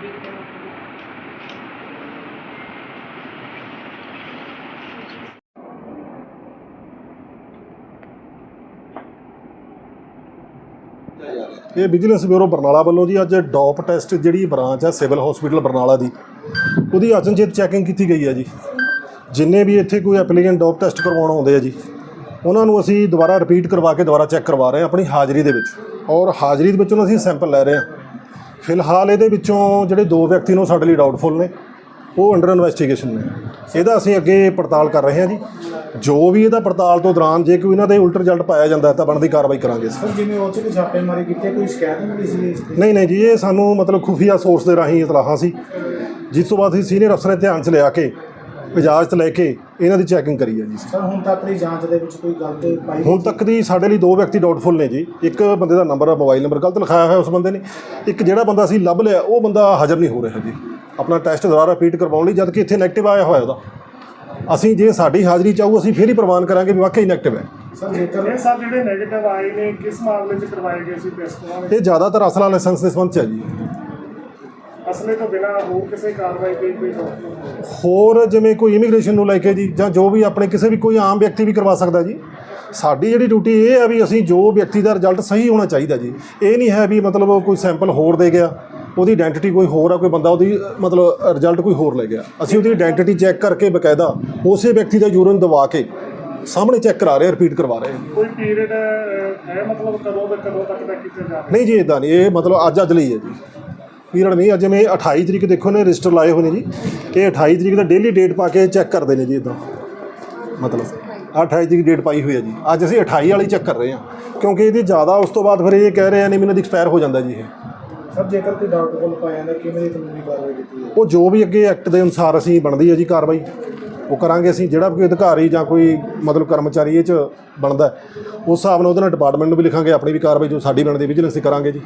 ਇਹ vigilance bureau Barnala ਵੱਲੋਂ ਜੀ ਅੱਜ ਡੋਪ ਟੈਸਟ ਜਿਹੜੀ ਬ੍ਰਾਂਚ ਹੈ ਸਿਵਲ ਹਸਪੀਟਲ ਬਰਨਾਲਾ ਦੀ, ਉਹਦੀ ਅਚਨਚੇਤ ਚੈਕਿੰਗ ਕੀਤੀ ਗਈ ਹੈ ਜੀ। ਜਿੰਨੇ ਵੀ ਇੱਥੇ ਕੋਈ ਐਪਲੀਕੈਂਟ ਡੋਪ ਟੈਸਟ ਕਰਵਾਉਣ ਆਉਂਦੇ ਆ ਜੀ, ਉਹਨਾਂ ਨੂੰ ਅਸੀਂ ਦੁਬਾਰਾ ਰਿਪੀਟ ਕਰਵਾ ਕੇ ਦੁਬਾਰਾ ਚੈੱਕ ਕਰਵਾ ਰਹੇ ਹਾਂ ਆਪਣੀ ਹਾਜ਼ਰੀ ਦੇ ਵਿੱਚ। ਔਰ ਹਾਜ਼ਰੀ ਦੇ ਵਿੱਚ ਵਿੱਚੋਂ ਅਸੀਂ ਸੈਂਪਲ ਲੈ ਰਹੇ ਹਾਂ। ਫਿਲਹਾਲ ਇਹਦੇ ਵਿੱਚੋਂ ਜਿਹੜੇ ਦੋ ਵਿਅਕਤੀ ਨੇ ਸਾਡੇ ਲਈ ਡਾਊਟਫੁਲ ਨੇ ਉਹ ਅੰਡਰ ਇਨਵੈਸਟੀਗੇਸ਼ਨ ਨੇ। ਇਹਦਾ ਅਸੀਂ ਅੱਗੇ ਪੜਤਾਲ ਕਰ ਰਹੇ ਹਾਂ ਜੀ। ਜੋ ਵੀ ਇਹਦਾ ਪੜਤਾਲ ਤੋਂ ਦੌਰਾਨ ਜੇ ਕੋਈ ਇਹਨਾਂ ਦੇ ਉਲਟ ਰਿਜ਼ਲਟ ਪਾਇਆ ਜਾਂਦਾ ਤਾਂ ਬਣਦੀ ਕਾਰਵਾਈ ਕਰਾਂਗੇ ਸਰ ਜਿਵੇਂ ਉਹ ਚ ਵੀ ਛਾਪੇਮਾਰੀ ਕੀਤੀ ਕੋਈ ਸ਼ਿਕਾਇਤ ਨਹੀਂ ਮਿਲੀ ਸੀ ਦੀ ਨਹੀਂ ਨਹੀਂ ਜੀ ਇਹ ਸਾਨੂੰ ਮਤਲਬ ਖੁਫੀਆ ਸੋਰਸ ਦੇ ਰਾਹੀਂ ਇਤਲਾਹਾਂ ਸੀ। ਜਿਸ ਤੋਂ ਬਾਅਦ ਅਸੀਂ ਸੀਨੀਅਰ ਅਫਸਰ ਨੇ ਧਿਆਨ 'ਚ ਲਿਆ ਕੇ ਇਜਾਜ਼ਤ ਲੈ ਕੇ ਇਹਨਾਂ ਦੀ ਚੈਕਿੰਗ ਕਰੀ ਹੈ ਜੀ ਸਰ ਹੁਣ ਤੱਕ ਦੀ ਜਾਂਚ ਦੇ ਵਿੱਚ ਕੋਈ ਗਲਤ ਪਾਈ ਹੁਣ ਤੱਕ ਦੀ ਸਾਡੇ ਲਈ ਦੋ ਵਿਅਕਤੀ ਡਾਊਟਫੁਲ ਨੇ ਜੀ। ਇੱਕ ਬੰਦੇ ਦਾ ਨੰਬਰ ਮੋਬਾਈਲ ਨੰਬਰ ਗਲਤ ਲਿਖਾਇਆ ਹੋਇਆ ਉਸ ਬੰਦੇ ਨੇ। ਇੱਕ ਜਿਹੜਾ ਬੰਦਾ ਅਸੀਂ ਲੱਭ ਲਿਆ ਉਹ ਬੰਦਾ ਹਾਜ਼ਰ ਨਹੀਂ ਹੋ ਰਿਹਾ ਜੀ। ਆਪਣਾ ਟੈਸਟ ਦੁਬਾਰਾ ਰਿਪੀਟ ਕਰਵਾਉਣ ਲਈ ਜਦ ਕਿ ਇੱਥੇ ਨੈਗੇਟਿਵ ਆਇਆ ਹੋਇਆ ਉਹਦਾ। ਅਸੀਂ ਜੇ ਸਾਡੀ ਹਾਜ਼ਰੀ ਚਾਹੂ ਅਸੀਂ ਫੇਰ ਹੀ ਪ੍ਰਵਾਨ ਕਰਾਂਗੇ ਵੀ ਵਾਕਈ ਨੈਗੇਟਿਵ ਹੈ। ਸਰ ਜੇਕਰ ਜਿਹੜੇ ਨੈਗੇਟਿਵ ਆਏ ਨੇ ਕਿਸ ਮਾਮਲੇ 'ਚ ਕਰਵਾਏ ਗਏ ਸੀ ਟੈਸਟ ਇਹ ਜ਼ਿਆਦਾਤਰ ਅਸਲਾ ਲਾਇਸੈਂਸ ਦੇ ਸੰਬੰਧ 'ਚ ਹੈ ਜੀ। ਅਸਲੇ ਤੋਂ ਬਿਨਾਂ ਹੋਰ ਕਿਸੇ ਕਾਰਵਾਈ ਦੀ ਕੋਈ ਡਾਕਟਰ ਹੋਰ ਜਿਵੇਂ ਕੋਈ ਇਮੀਗ੍ਰੇਸ਼ਨ ਨੂੰ ਲੈ ਕੇ ਜੀ ਜਾਂ ਜੋ ਵੀ ਆਪਣੇ ਕਿਸੇ ਵੀ ਕੋਈ ਆਮ ਵਿਅਕਤੀ ਵੀ ਕਰਵਾ ਸਕਦਾ ਜੀ। ਸਾਡੀ ਜਿਹੜੀ ਡਿਊਟੀ ਇਹ ਹੈ ਵੀ ਅਸੀਂ ਜੋ ਵਿਅਕਤੀ ਦਾ ਰਿਜ਼ਲਟ ਸਹੀ ਹੋਣਾ ਚਾਹੀਦਾ ਜੀ। ਇਹ ਨਹੀਂ ਹੈ ਵੀ ਮਤਲਬ ਉਹ ਕੋਈ ਸੈਂਪਲ ਹੋਰ ਦੇ ਗਿਆ ਉਹਦੀ ਆਇਡੈਂਟੀਟੀ ਕੋਈ ਹੋਰ ਆ ਕੋਈ ਬੰਦਾ ਉਹਦੀ ਅ, ਮਤਲਬ ਰਿਜ਼ਲਟ ਕੋਈ ਹੋਰ ਲੈ ਗਿਆ। ਅਸੀਂ ਉਹਦੀ ਆਇਡੈਂਟੀਟੀ ਚੈੱਕ ਕਰਕੇ ਬਕਾਇਦਾ ਉਸੇ ਵਿਅਕਤੀ ਦਾ ਯੂਰਿਨ ਦਵਾ ਕੇ ਸਾਹਮਣੇ ਚੈੱਕ ਕਰਾ ਰਹੇ ਰਿਪੀਟ ਕਰਵਾ ਰਹੇ ਹਾਂ। ਕੋਈ ਪੀਰੀਅਡ ਹੈ ਮਤਲਬ ਕਦੋਂ ਤੋਂ ਕਦੋਂ ਤੱਕ ਦਾ ਕੀਤਾ ਜਾ ਰਿਹਾ? ਨਹੀਂ ਜੀ ਇਦਾਂ ਨਹੀਂ ਇਹ ਮਤਲਬ ਅੱਜ ਅੱਜ ਲਈ ਹੈ ਜੀ। ਪੀਰੀਅਡ ਨਹੀਂ ਅੱਜ ਜਿਵੇਂ 28 ਤਰੀਕ ਦੇਖੋ ਨੇ ਰਜਿਸਟਰ ਲਾਏ ਹੋਏ ਨੇ ਜੀ ਇਹ 28 ਤਰੀਕ ਦਾ ਡੇਲੀ ਡੇਟ ਪਾ ਕੇ ਚੈੱਕ ਕਰਦੇ ਨੇ ਜੀ ਇਦਾਂ ਮਤਲਬ ਆਹ 28 ਤਰੀਕ ਡੇਟ ਪਾਈ ਹੋਈ ਹੈ ਜੀ। ਅੱਜ ਅਸੀਂ 28 ਵਾਲੀ ਚੈੱਕ ਕਰ ਰਹੇ ਹਾਂ ਕਿਉਂਕਿ ਇਹਦੀ ਜ਼ਿਆਦਾ ਉਸ ਤੋਂ ਬਾਅਦ ਫਿਰ ਇਹ ਕਹਿ ਰਹੇ ਆ ਨਹੀਂ ਮੈਨੂੰ ਐਕਸਪਾਇਰ ਹੋ ਜਾਂਦਾ ਜੀ ਇਹ। ਸਰ ਜੇਕਰ ਕੋਈ ਡਾਊਟਫੁਲ ਪਾਇਆ ਜਾਂਦਾ ਕਿਵੇਂ ਦੀ ਕਾਨੂੰਨੀ ਕਾਰਵਾਈ ਕੀਤੀ ਹੈ ਉਹ ਜੋ ਵੀ ਅੱਗੇ ਐਕਟ ਦੇ ਅਨੁਸਾਰ ਅਸੀਂ ਬਣਦੀ ਹੈ ਜੀ ਕਾਰਵਾਈ ਉਹ ਕਰਾਂਗੇ ਅਸੀਂ। ਜਿਹੜਾ ਵੀ ਕੋਈ ਅਧਿਕਾਰੀ ਜਾਂ ਕੋਈ ਮਤਲਬ ਕਰਮਚਾਰੀ ਇਹ ਚ ਬਣਦਾ ਉਸ ਹਿਸਾਬ ਨਾਲ ਉਹਦੇ ਨਾਲ ਡਿਪਾਰਟਮੈਂਟ ਨੂੰ ਵੀ ਲਿਖਾਂਗੇ ਆਪਣੀ ਵੀ ਕਾਰਵਾਈ ਜੋ ਸਾਡੀ ਬਣਦੀ ਵਿਜੀਲੈਂਸ ਕਰਾਂਗੇ ਜੀ।